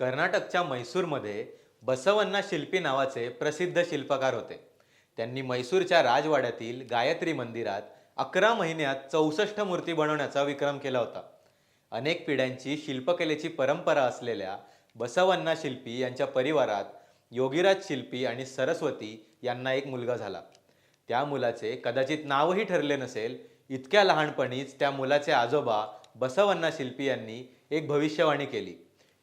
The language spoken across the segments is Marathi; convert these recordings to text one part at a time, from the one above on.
कर्नाटकच्या म्हैसूरमध्ये बसवन्ना शिल्पी नावाचे प्रसिद्ध शिल्पकार होते. त्यांनी म्हैसूरच्या राजवाड्यातील गायत्री मंदिरात अकरा महिन्यात चौसष्ट मूर्ती बनवण्याचा विक्रम केला होता. अनेक पिढ्यांची शिल्पकलेची परंपरा असलेल्या बसवन्ना शिल्पी यांच्या परिवारात योगीराज शिल्पी आणि सरस्वती यांना एक मुलगा झाला. त्या मुलाचे कदाचित नावही ठरले नसेल इतक्या लहानपणीच त्या मुलाचे आजोबा बसवन्ना शिल्पी यांनी एक भविष्यवाणी केली.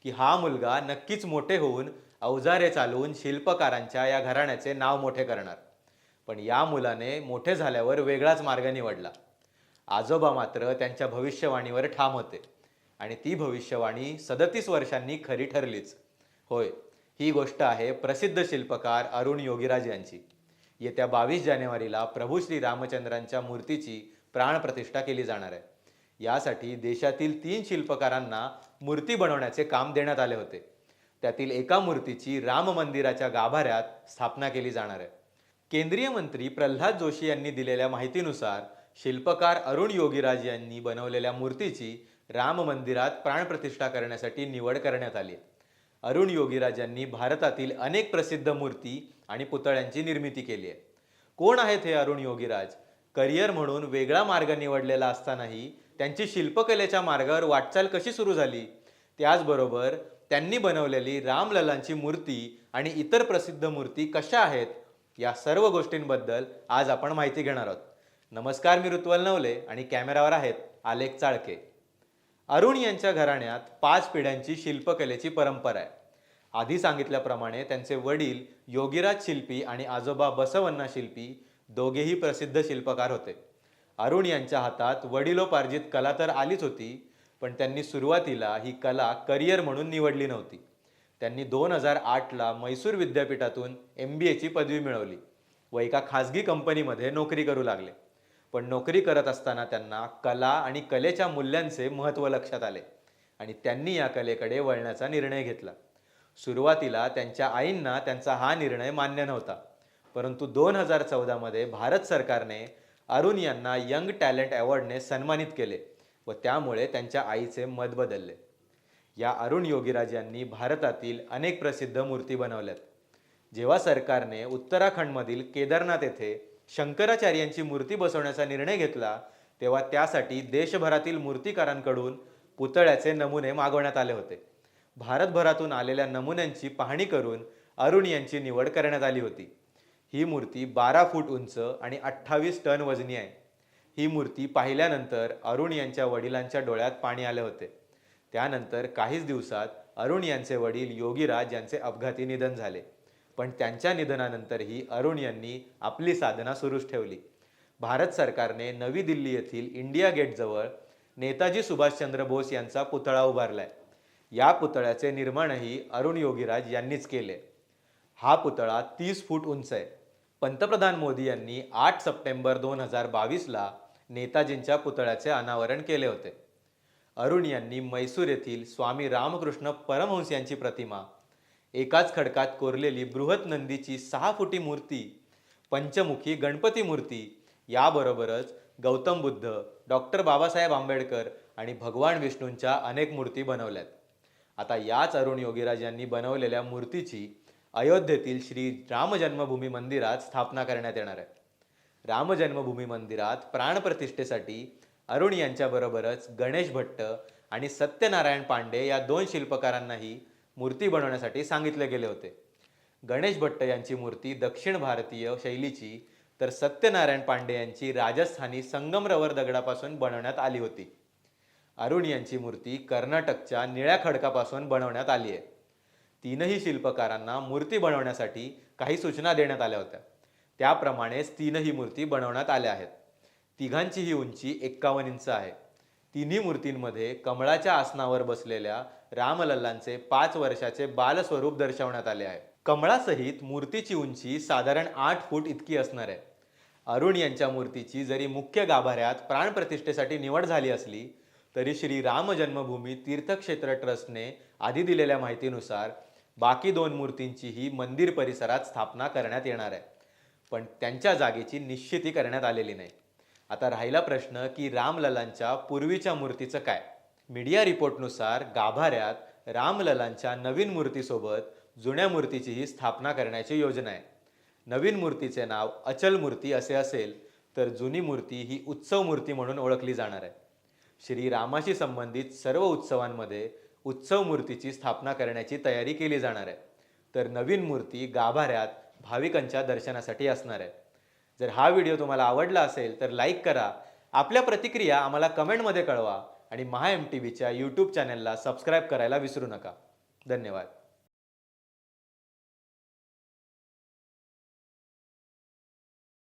की हा मुलगा नक्कीच मोठे होऊन अवजारे चालवून शिल्पकारांच्या या घराण्याचे नाव मोठे करणार. पण या मुलाने मोठे झाल्यावर वेगळाच मार्ग निवडला. आजोबा मात्र त्यांच्या भविष्यवाणीवर ठाम होते आणि ती भविष्यवाणी सदतीस वर्षांनी खरी ठरलीच. होय ही गोष्ट आहे प्रसिद्ध शिल्पकार अरुण योगीराज यांची. येत्या बावीस जानेवारीला प्रभू श्री रामचंद्रांच्या मूर्तीची प्राणप्रतिष्ठा केली जाणार आहे. यासाठी देशातील तीन शिल्पकारांना मूर्ती बनवण्याचे काम देण्यात आले होते. त्यातील एका मूर्तीची राम मंदिराच्या गाभाऱ्यात स्थापना केली जाणार आहे. केंद्रीय मंत्री प्रल्हाद जोशी यांनी दिलेल्या माहितीनुसार शिल्पकार अरुण योगीराज यांनी बनवलेल्या मूर्तीची राम मंदिरात प्राणप्रतिष्ठा करण्यासाठी निवड करण्यात आली. अरुण योगीराज यांनी भारतातील अनेक प्रसिद्ध मूर्ती आणि पुतळ्यांची निर्मिती केली आहे. कोण आहेत हे अरुण योगीराज? करिअर म्हणून वेगळा मार्ग निवडलेला असतानाही त्यांची शिल्पकलेच्या मार्गावर वाटचाल कशी सुरू झाली? त्याचबरोबर त्यांनी बनवलेली रामललांची मूर्ती आणि इतर प्रसिद्ध मूर्ती कशा आहेत? या सर्व गोष्टींबद्दल आज आपण माहिती घेणार आहोत. नमस्कार मी ऋत्वल नवले आणि कॅमेरावर आहेत आलेख चाळके. अरुण यांच्या घराण्यात पाच पिढ्यांची शिल्पकलेची परंपरा आहे. आधी सांगितल्याप्रमाणे त्यांचे वडील योगीराज शिल्पी आणि आजोबा बसवन्ना शिल्पी दोघेही प्रसिद्ध शिल्पकार होते. अरुण यांच्या हातात वडिलोपार्जित कला तर आलीच होती पण त्यांनी सुरुवातीला ही कला करिअर म्हणून निवडली नव्हती. त्यांनी दोन हजार आठला मैसूर विद्यापीठातून एम बी एची पदवी मिळवली व एका खाजगी कंपनीमध्ये नोकरी करू लागले. पण नोकरी करत असताना त्यांना कला आणि कलेच्या मूल्यांचे महत्त्व लक्षात आले आणि त्यांनी या कलेकडे वळण्याचा निर्णय घेतला. सुरुवातीला त्यांच्या आईंना त्यांचा हा निर्णय मान्य नव्हता परंतु दोन हजार चौदामध्ये भारत सरकारने अरुण यांना यंग टॅलेंट अवॉर्डने सन्मानित केले व त्यामुळे त्यांच्या आईचे मत बदलले. या अरुण योगीराज यांनी भारतातील अनेक प्रसिद्ध मूर्ती बनवल्यात. जेव्हा सरकारने उत्तराखंडमधील केदारनाथ येथे शंकराचार्यांची मूर्ती बसवण्याचा निर्णय घेतला तेव्हा त्यासाठी देशभरातील मूर्तिकारांकडून पुतळ्याचे नमुने मागवण्यात आले होते. भारतभरातून आलेल्या नमुन्यांची पाहणी करून अरुण यांची निवड करण्यात आली होती. ही मूर्ती बारा फूट उंच आणि अठ्ठावीस टन वजनी आहे. ही मूर्ती पाहिल्यानंतर अरुण यांच्या वडिलांच्या डोळ्यात पाणी आले होते. त्यानंतर काहीच दिवसात अरुण यांचे वडील योगीराज यांचे अपघाती निधन झाले. पण त्यांच्या निधनानंतरही अरुण यांनी आपली साधना सुरूच ठेवली. भारत सरकारने नवी दिल्ली येथील इंडिया गेटजवळ नेताजी सुभाषचंद्र बोस यांचा पुतळा उभारलाय. या पुतळ्याचे निर्माणही अरुण योगीराज यांनीच केले. हा पुतळा तीस फूट उंच आहे. पंतप्रधान मोदी यांनी आठ सप्टेंबर दोन हजार बावीसला नेताजींच्या पुतळ्याचे अनावरण केले होते. अरुण यांनी मैसूर येथील स्वामी रामकृष्ण परमहंस यांची प्रतिमा एकाच खडकात कोरलेली बृहत नंदीची सहा फुटी मूर्ती पंचमुखी गणपती मूर्ती याबरोबरच गौतम बुद्ध डॉक्टर बाबासाहेब आंबेडकर आणि भगवान विष्णूंच्या अनेक मूर्ती बनवल्यात. आता याच अरुण योगीराज यांनी बनवलेल्या मूर्तीची अयोध्येतील श्री रामजन्मभूमी मंदिरात स्थापना करण्यात येणार आहे. रामजन्मभूमी मंदिरात प्राणप्रतिष्ठेसाठी अरुण यांच्याबरोबरच गणेश भट्ट आणि सत्यनारायण पांडे या दोन शिल्पकारांनाही मूर्ती बनवण्यासाठी सांगितले गेले होते. गणेश भट्ट यांची मूर्ती दक्षिण भारतीय शैलीची तर सत्यनारायण पांडे यांची राजस्थानी संगमरवर दगडापासून बनवण्यात आली होती. अरुण यांची मूर्ती कर्नाटकच्या निळ्या खडकापासून बनवण्यात आली आहे. तीनही शिल्पकारांना मूर्ती बनवण्यासाठी काही सूचना देण्यात आल्या होत्या. त्याप्रमाणेच तीनही मूर्ती बनवण्यात आल्या आहेत. तिघांची ही उंची एक्कावन्न इंच आहे. तिन्ही मूर्तींमध्ये कमळाच्या आसनावर बसलेल्या रामलल्लांचे पाच वर्षाचे बालस्वरूप दर्शवण्यात आले आहे. कमळासहित मूर्तीची उंची साधारण आठ फूट इतकी असणार आहे. अरुण यांच्या मूर्तीची जरी मुख्य गाभाऱ्यात प्राणप्रतिष्ठेसाठी निवड झाली असली तरी श्री राम जन्मभूमी तीर्थक्षेत्र ट्रस्टने आधी दिलेल्या माहितीनुसार बाकी दोन मूर्तींचीही मंदिर परिसरात स्थापना करण्यात येणार आहे. पण त्यांच्या जागेची निश्चिती करण्यात आलेली नाही. आता राहिला प्रश्न की रामललांच्या पूर्वीच्या मूर्तीचं काय? मीडिया रिपोर्टनुसार गाभाऱ्यात रामललांच्या नवीन मूर्तीसोबत जुन्या मूर्तीचीही स्थापना करण्याची योजना आहे. नवीन मूर्तीचे नाव अचल मूर्ती असे असेल तर जुनी मूर्ती ही उत्सव मूर्ती म्हणून ओळखली जाणार आहे. श्री रामाशी संबंधित सर्व उत्सवांमध्ये उत्सव मूर्तीची स्थापना करण्याची तयारी केली जाणार आहे. तर नवीन मूर्ती गाभाऱ्यात भाविकांच्या दर्शनासाठी असणार आहे. जर हा व्हिडिओ तुम्हाला आवडला असेल तर लाईक करा. आपल्या प्रतिक्रिया आम्हाला कमेंटमध्ये कळवा आणि महा एम टी व्हीच्या यूट्यूब चॅनलला सबस्क्राईब करायला विसरू नका. धन्यवाद.